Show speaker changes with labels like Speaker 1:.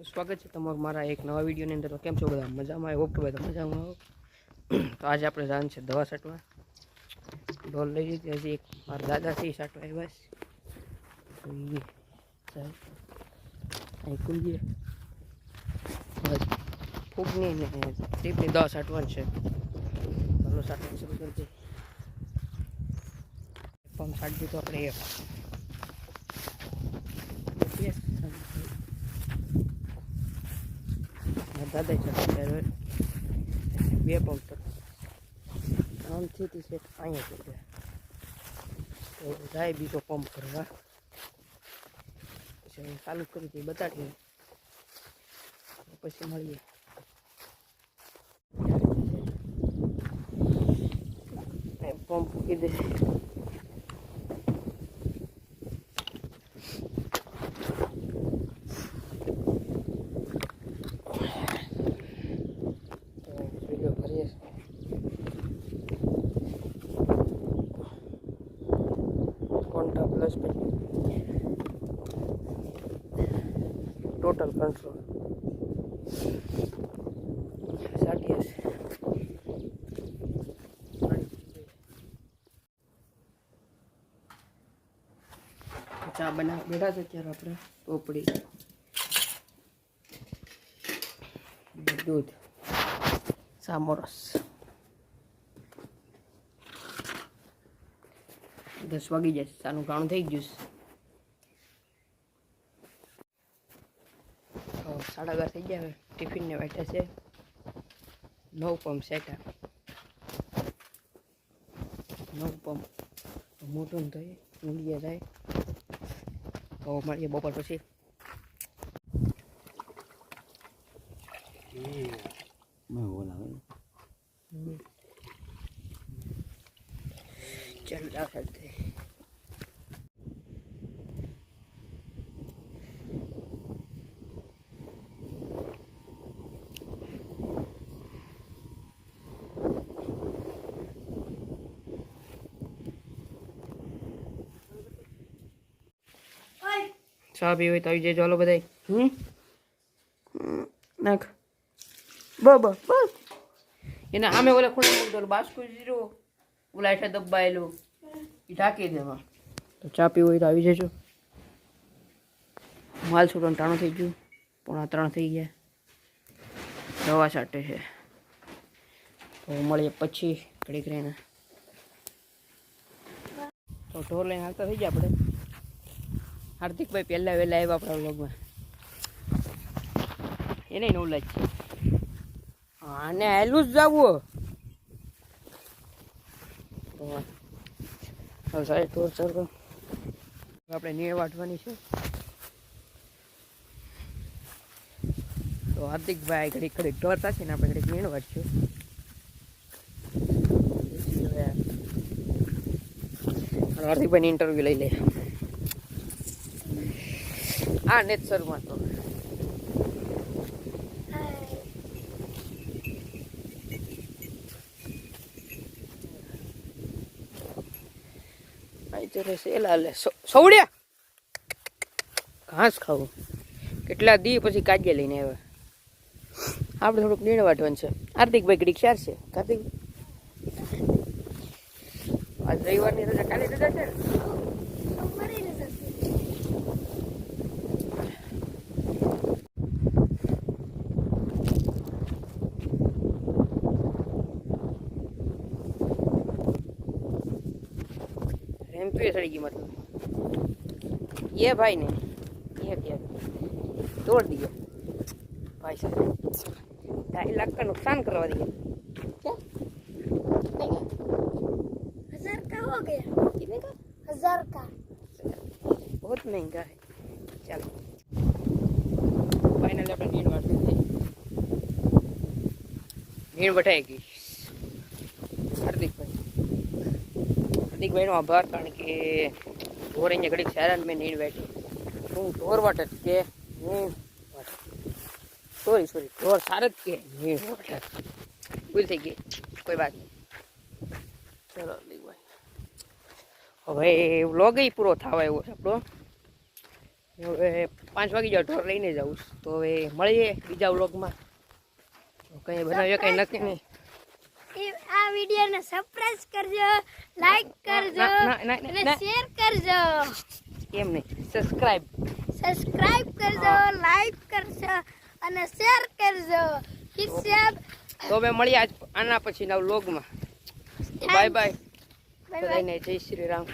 Speaker 1: તો સ્વાગત છે તમારું મારા એક નવા વિડીયોની અંદર. કેમ છો બધા? મજામાં? હોપ કે બધા મજામાં હો. તો આજે આપણે જાણ છે દવા છાંટવા ઢોલ લઈ લીધી. હજી એક મારા દાદા છે એ છાંટવા આવ્યા છે. તો. અહીં કુંજીએ બસ. ફૂગની ને ટીપની દવા છાંટવાની છે. ચાલો છાંટવાનું શરૂ કરી દઈએ પંપ છાંટી દીધો આપણે એક Yes. દાદા છાંટવા ત્યારે બે પંપ તો આમથી થી છે અહીંયા ગયા તો જાય બીજો પંપ કરવા. પછી ચાલુ કરી દઈએ, બતાડીએ. પછી મળીએ. પંપ મૂકી દે. કોન્ટા પ્લસ પછી ટોટલ કંટ્રોલ સાટી હશે ચા બનાવ બેઠા છે ત્યારે આપણે પોપડી દૂધ સામોરસ દસ વાગી જશે ચાનું ઘણું થઈ ગયું છે. સાડા અગિયાર થઈ ગયા ટિફિન ટિફિનને બેઠા છે. નવ પંપ સેટા નવ પંપ. મોટું થાય થઈ થાય. જાય તો મળીએ બપોર પછી. ચાલ દાખલ થઈ ચા પી હોય તો આવી જજો. હાલો બધા હમ? નાખ. બ બ બસ એને આમે ઓલા ખૂણે મૂકતો બાસ્કુ જીરો ઓલા હેઠે દબાયેલું. એ ઢાંકી દેવા તો ચા પીવું હોય તો આવી જજો. માલ છોડવાનું ટાણું થઈ ગયું. પોણા ત્રણ થઈ ગયા. દવા છાંટે છે. તો મળીએ પછી ઘડીક રહીને. તો ઢોર લઈને હાલતા થઈ ગયા આપણે. હાર્દિકભાઈ પહેલાં વહેલા આવ્યા આપણા વ્લોગમાં એને નવલાજ છે આને હેલું જ જવું સાહેબ ટોર સર આપણે નીણ વાટવાની છે. તો હાર્દિકભાઈ ઘડીક ઘડીક ઢોર થશે ને આપણે ઘડીક નીણ વાટશું. હાર્દિકભાઈની ઇન્ટરવ્યૂ લઈ લે. આ નેત શરૂમાં તો. સવડ્યા! ઘાસ ખાવું. કેટલા દી પછી કાજે લઈને આવ્યા? આપણે થોડુંક નીણ વાટવાનું છે. હાર્દિકભાઈ ઘડીક ચાર છે. કાર્તિક આજ રવિવારની રજા કાલે રજા છે पेसड़ी की मतलब। ये भाई ने ये क्या तोड़ दिया। भाई साहब ढाई लाख का नुकसान करवा दिया। क्या?
Speaker 2: हज़ार का हो गया।
Speaker 1: कितने का?
Speaker 2: हज़ार का।
Speaker 1: बहुत महँगा है। चलो। फाइनल अपन भीड़ बांट भीड़ हार्दिक भाई હાર્દિકભાઈનો આભાર, કારણ કે ઢોર અહીંયા ઘડીક સારા મેં નીણ બેઠી. હું ઢોર વાટે જ કે વાટે સોરી સોરી ઢોર સાર જ કે નીણ વાટે ભૂલ થઈ ગઈ. કોઈ વાત નહીં. ચલો હાર્દિકભાઈ હવે વ્લોગ પૂરો થવા એવો છે આપણો. હવે પાંચ વાગી જાવ ઢોર લઈને જાઉં તો હવે મળીએ બીજા વ્લોગમાં. કંઈ બનાવીએ, કંઈ નક્કી નહીં.
Speaker 2: આ વિડીયોને સબસ્ક્રાઇબ કરજો લાઈક કરજો અને શેર કરજો.
Speaker 1: કેમ નહીં. સબસ્ક્રાઇબ
Speaker 2: સબસ્ક્રાઇબ કરજો લાઈક કરજો અને શેર કરજો. હિસાબ
Speaker 1: તો મે મળીએ આજ આના પછીના વ્લોગમાં બાય
Speaker 2: બાય બાય
Speaker 1: બધાને જય શ્રી રામ.